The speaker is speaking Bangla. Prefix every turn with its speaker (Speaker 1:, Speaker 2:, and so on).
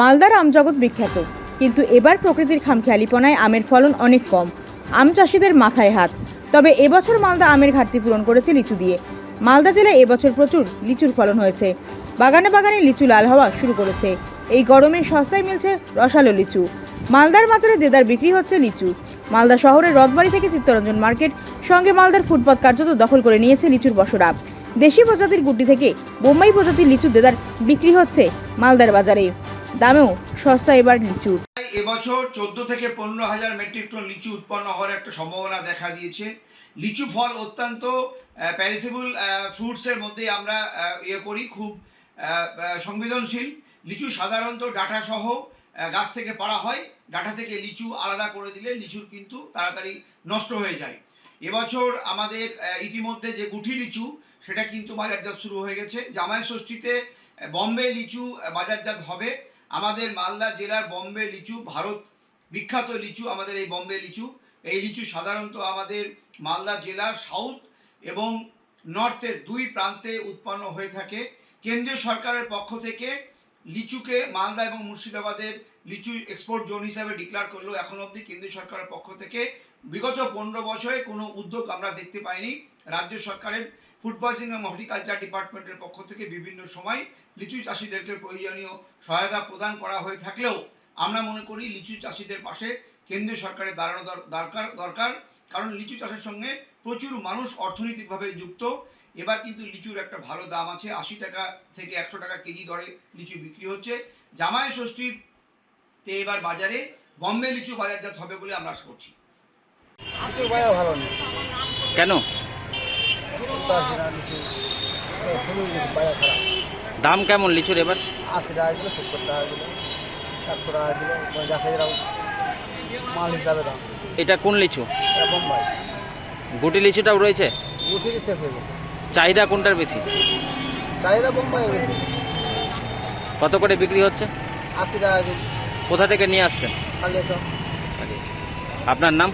Speaker 1: মালদার আম জগৎ বিখ্যাত, কিন্তু এবার প্রকৃতির খামখেয়ালিপনায় আমের ফলন অনেক কম। আম চাষিদের মাথায় হাত। তবে এবছর মালদা আমের ঘাটতি পূরণ করেছে লিচু দিয়ে। মালদা জেলায় এবছর প্রচুর লিচুর ফলন হয়েছে। বাগানে বাগানে লিচু লাল হওয়া শুরু করেছে। এই গরমে সস্তায় মিলছে রসালো লিচু। মালদার বাজারে দেদার বিক্রি হচ্ছে লিচু। মালদা শহরের রথবাড়ি থেকে চিত্তরঞ্জন মার্কেট, সঙ্গে মালদার ফুটপাত কার্যত দখল করে নিয়েছে লিচুর বসরা। দেশি প্রজাতির গুটি থেকে বোম্বাই প্রজাতির লিচু দেদার বিক্রি হচ্ছে মালদার বাজারে। দামেও সস্তা এবার লিচুর
Speaker 2: এবছর চোদ্দ থেকে পনেরো হাজার মেট্রিক টন লিচু উৎপন্ন হওয়ার একটা সম্ভাবনা দেখা দিয়েছে। লিচু ফল অত্যন্ত প্যারিসেবল ফ্রুটসের মধ্যে আমরা ইয়ে করি, খুব সংবেদনশীল। লিচু সাধারণত ডাটা সহ গাছ থেকে পাড়া হয়। ডাটা থেকে লিচু আলাদা করে দিলে লিচুর কিন্তু তাড়াতাড়ি নষ্ট হয়ে যায়। এবছর আমাদের ইতিমধ্যে যে গুঠি লিচু, সেটা কিন্তু বাজারজাত শুরু হয়ে গেছে। জামাই ষষ্ঠীতে বম্বে লিচু বাজারজাত হবে। আমাদের মালদা জেলার বম্বে লিচু, ভারত, বিখ্যাত লিচু আমাদের এই বম্বে লিচু। এই লিচু সাধারণত আমাদের মালদা জেলার সাউথ এবং নর্থের দুই প্রান্তে উৎপন্ন হয়ে থাকে। কেন্দ্রীয় সরকারের পক্ষ থেকে লিচুকে মালদা এবং মুর্শিদাবাদের লিচু এক্সপোর্ট জোন হিসাবে ডিক্লেয়ার করল। এখন অবধি কেন্দ্রীয় সরকারের পক্ষ থেকে বিগত পনেরো বছরে কোনো উদ্যোগ আমরা দেখতে পাইনি। রাজ্য সরকারের ফুড প্রসেসিং এবং হর্টিকালচার ডিপার্টমেন্টের পক্ষ থেকে বিভিন্ন সময় লিচু চাষিদেরকে প্রয়োজনীয় সহায়তা প্রদান করা হয়ে থাকলেও আমরা মনে করি লিচু চাষিদের পাশে কেন্দ্রীয় সরকারের দাঁড়ানো দর- দরকার দরকার। কারণ লিচু চাষের সঙ্গে প্রচুর মানুষ অর্থনৈতিকভাবে যুক্ত। এবার কিন্তু লিচুর একটা ভালো দাম আছে আশি টাকা থেকে একশো টাকা কেজি দরে লিচু বিক্রি হচ্ছে। জামাই ষষ্ঠীতে এবার বাজারে বম্বে লিচু বাজারজাত হবে বলে আমরা আশা করছি।
Speaker 3: লিচুর বাজার ভালো নেই।
Speaker 4: কেন? দাম কেমন লিচুর এবার?
Speaker 3: আশি টাকা কিলো সত্তর টাকা কিলো একশো টাকা কিলো মানে দেখা যেরকম মাল হিসাবে দাম।
Speaker 4: এটা কোন লিচু?
Speaker 3: এটা বোম্বাই।
Speaker 4: গুটি লিচুটাও রয়েছে?
Speaker 3: উঠিয়ে শেষ হয়ে গেছে।
Speaker 4: চাহিদা কোনটার বেশি?
Speaker 3: চাহিদা বোম্বাই বেশি।
Speaker 4: কত করে বিক্রি হচ্ছে?
Speaker 3: আশি টাকা কেজি।
Speaker 4: কোথা থেকে নিয়ে আসছেন? আপনার নাম?